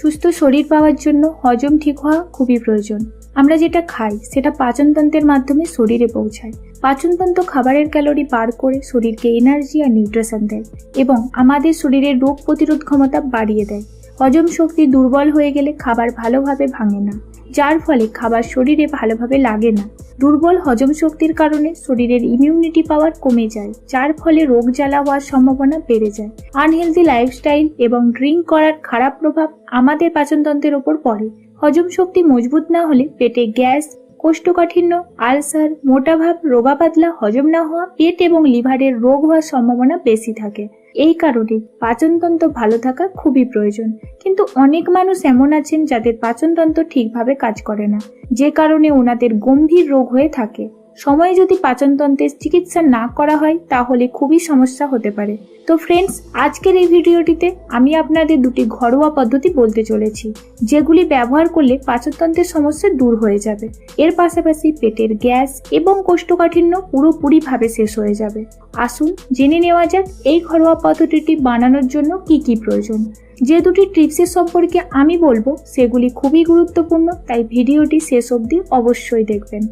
সুস্থ শরীর পাওয়ার জন্য হজম ঠিক হওয়া খুবই প্রয়োজন। আমরা যেটা খাই, সেটা পাচনতন্ত্রের মাধ্যমে শরীরে পৌঁছায়। পাচনতন্ত্র খাবারের ক্যালোরি বার করে শরীরকে এনার্জি আর নিউট্রিশন দেয় এবং আমাদের শরীরের রোগ প্রতিরোধ ক্ষমতা বাড়িয়ে দেয়। হজম শক্তি দুর্বল হয়ে গেলে খাবার ভালোভাবে ভাঙে না। যার ফলে খাবার শরীরে ভালোভাবে লাগে না। দুর্বল হজম শক্তির কারণে শরীরের ইমিউনিটি পাওয়ার কমে যায়, যার ফলে রোগ জ্বালা হওয়ার সম্ভাবনা বেড়ে যায়। আনহেলদি লাইফস্টাইল এবং ড্রিঙ্ক করার খারাপ প্রভাব আমাদের পাচনতন্ত্রের ওপর পড়ে। হজম শক্তি মজবুত না হলে পেটে গ্যাস, কোষ্ঠকাঠিন্য, আলসার মোটাভাব রোগা পাতলা হজম না হওয়া, পেট এবং লিভারের রোগ হওয়ার সম্ভাবনা বেশি থাকে। এই কারণে পাচনতন্ত্র ভালো থাকা খুবই প্রয়োজন। কিন্তু অনেক মানুষ এমন আছেন যাদের পাচনতন্ত্র ঠিকভাবে কাজ করে না, যে কারণে ওনাদের গম্ভীর রোগ হয়ে থাকে। সময়ে যদি পাচনতন্ত্রের চিকিৎসা না করা হয়, তাহলে খুবই সমস্যা হতে পারে। তো ফ্রেন্ডস আজকের এই ভিডিওটিতে আমি আপনাদের দুটি ঘরোয়া পদ্ধতি বলতে চলেছি, যেগুলি ব্যবহার করলে পাচনতন্ত্রের সমস্যা দূর হয়ে যাবে। এর পাশাপাশি পেটের গ্যাস এবং কোষ্ঠকাঠিন্য পুরোপুরিভাবে শেষ হয়ে যাবে। আসুন জেনে নেওয়া যাক এই ঘরোয়া পদ্ধতিটি বানানোর জন্য কি কি প্রয়োজন। যে দুটি টিপসের সম্পর্কে আমি বলব, সেগুলি খুবই গুরুত্বপূর্ণ, তাই ভিডিওটি শেষ অবধি অবশ্যই দেখবেন।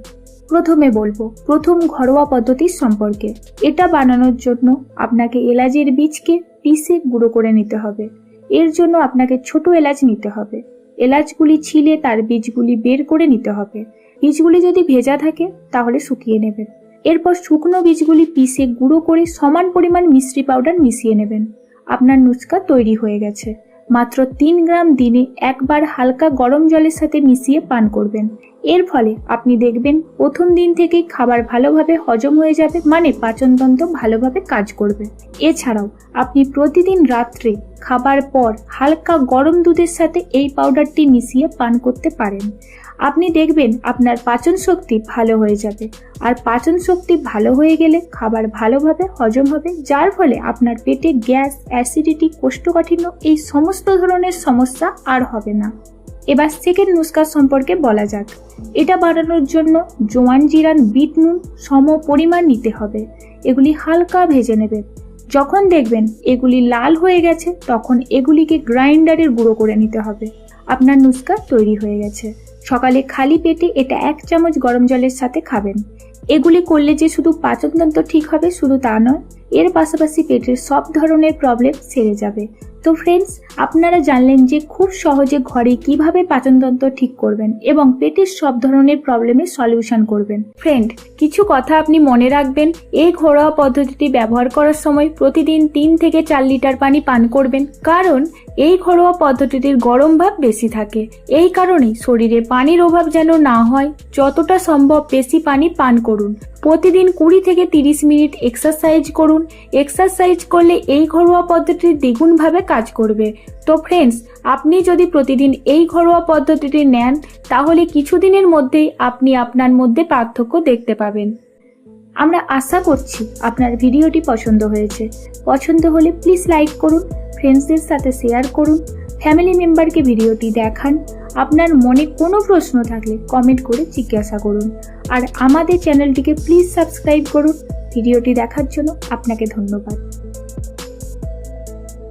প্রথমে বলব, প্রথম ঘরোয়া পদ্ধতির সম্পর্কে। এটা বানানোর জন্য আপনাকে এলাচের বীজকে পিষে গুঁড়ো করে নিতে হবে। এর জন্য আপনাকে ছোট এলাচ নিতে হবে। এলাচগুলি ছিলে তার বীজগুলি বের করে নিতে হবে। বীজগুলি যদি ভেজা থাকে, তাহলে শুকিয়ে নেবেন। এরপর শুকনো বীজগুলি পিষে গুঁড়ো করে সমান পরিমাণ মিশ্রি পাউডার মিশিয়ে নেবেন। আপনার নুস্কা তৈরি হয়ে গেছে। মাত্র তিন গ্রাম দিনে একবার হালকা গরম জলের সাথে মিশিয়ে পান করবেন। এর ফলে আপনি দেখবেন প্রথম দিন থেকেই খাবার ভালোভাবে হজম হয়ে যাবে মানে পাচনতন্ত্র ভালোভাবে কাজ করবে। এছাড়াও আপনি প্রতিদিন রাত্রে খাবার পর হালকা গরম দুধের সাথে এই পাউডারটি মিশিয়ে পান করতে পারেন। আপনি দেখবেন আপনার পাচন শক্তি ভালো হয়ে যাবে। আর পাচন শক্তি ভালো হয়ে গেলে খাবার ভালোভাবে হজম হবে, যার ফলে আপনার পেটে গ্যাস, অ্যাসিডিটি, কোষ্ঠকাঠিন্য এই সমস্ত ধরনের সমস্যা আর হবে না। এবার সেকেন্ড নুস্কা সম্পর্কে বলা যাক। এটা বাড়ানোর জন্য জোয়ান জিরান বিট নুন সম পরিমাণ নিতে হবে। এগুলি হালকা ভেজে নেবে। যখন দেখবেন এগুলি লাল হয়ে গেছে, তখন এগুলিকে গ্রাইন্ডারের গুঁড়ো করে নিতে হবে। আপনার নুস্কা তৈরি হয়ে গেছে। সকালে খালি পেটে এটা এক চামচ গরম জলের সাথে খাবেন। এগুলি করলে যে শুধু পাচনতন্ত্র ঠিক হবে, শুধু তা নয়, এর পাশাপাশি পেটের সব ধরনের প্রবলেম সেরে যাবে। তো ফ্রেন্ডস আপনারা জানলেন যে খুব সহজে ঘরে কীভাবে পাচনতন্ত্র ঠিক করবেন এবং পেটের সব ধরনের প্রবলেমের সলিউশন করবেন। ফ্রেন্ড কিছু কথা আপনি মনে রাখবেন, এই ঘরোয়া পদ্ধতিটি ব্যবহার করার সময় প্রতিদিন তিন থেকে চার লিটার পানি পান করবেন, কারণ এই ঘরোয়া পদ্ধতিটির গরম ভাব বেশি থাকে। এই কারণেই শরীরে পানির অভাব যেন না হয়, যতটা সম্ভব বেশি পানি পান করুন। প্রতিদিন কুড়ি থেকে তিরিশ মিনিট এক্সারসাইজ করুন। এক্সারসাইজ করলে এই ঘরোয়া পদ্ধতি দ্বিগুণভাবে কাজ করবে। তো ফ্রেন্ডস আপনি যদি প্রতিদিন এই ঘরোয়া পদ্ধতিটি নেন, তাহলে কিছুদিনের মধ্যেই আপনি আপনার মধ্যে পার্থক্য দেখতে পাবেন। আমরা আশা করছি আপনার ভিডিওটি পছন্দ হয়েছে। পছন্দ হলে প্লিজ লাইক করুন ফ্রেন্ডসদের সাথে শেয়ার করুন ফ্যামিলি মেম্বারকে ভিডিওটি দেখান। আপনার মনে কোনো প্রশ্ন থাকলে কমেন্ট করে জিজ্ঞাসা করুন। আর আমাদের চ্যানেলটিকে প্লিজ সাবস্ক্রাইব করুন। ভিডিওটি দেখার জন্য আপনাকে ধন্যবাদ।